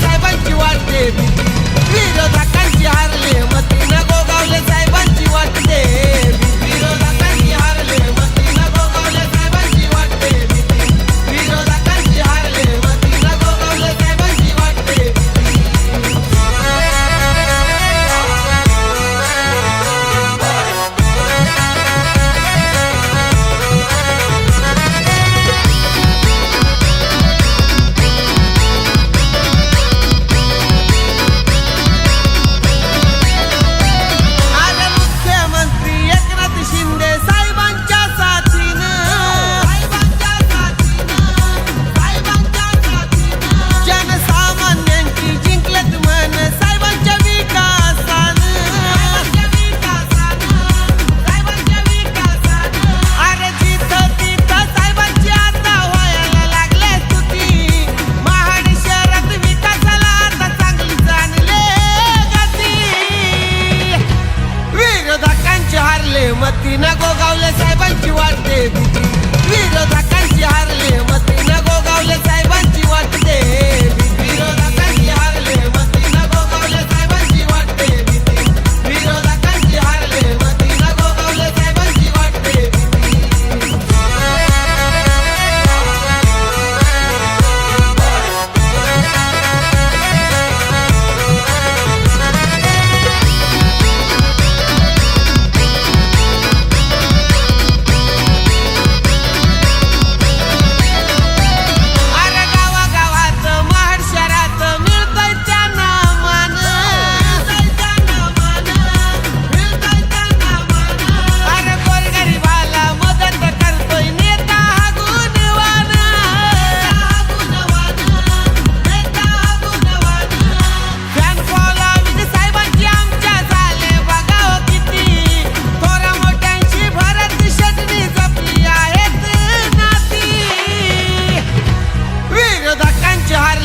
साहेबांची वाटते विरोधकांची हारले. साहेबांची वाटते विरोधकांची हारले मते नगो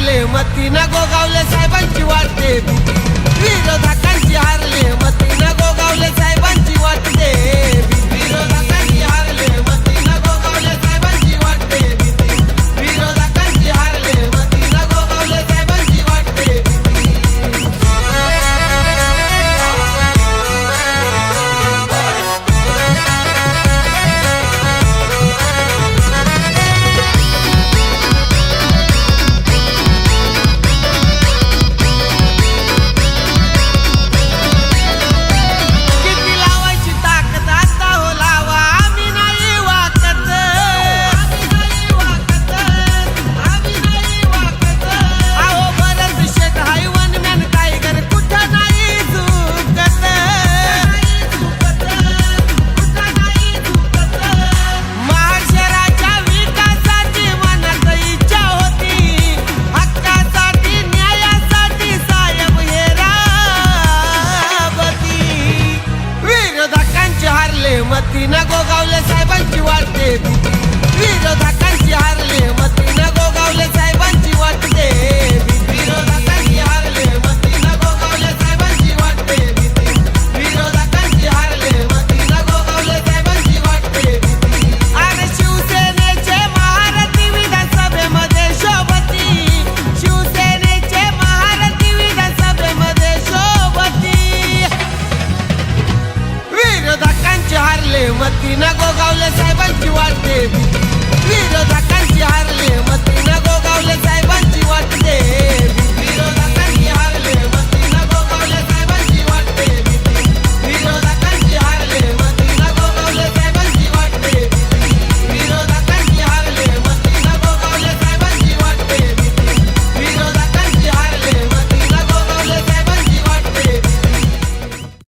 हारले मतीनं गोगावले साहेबांची वाटते विरोधकांची हारले मतीनं गोगावले साहेबांची वाटते मंत्रीनं गोगावले साहेबांची वाटते. विरोधकांची हारले मंत्रीनं गोगावले साहेबांची वाटते.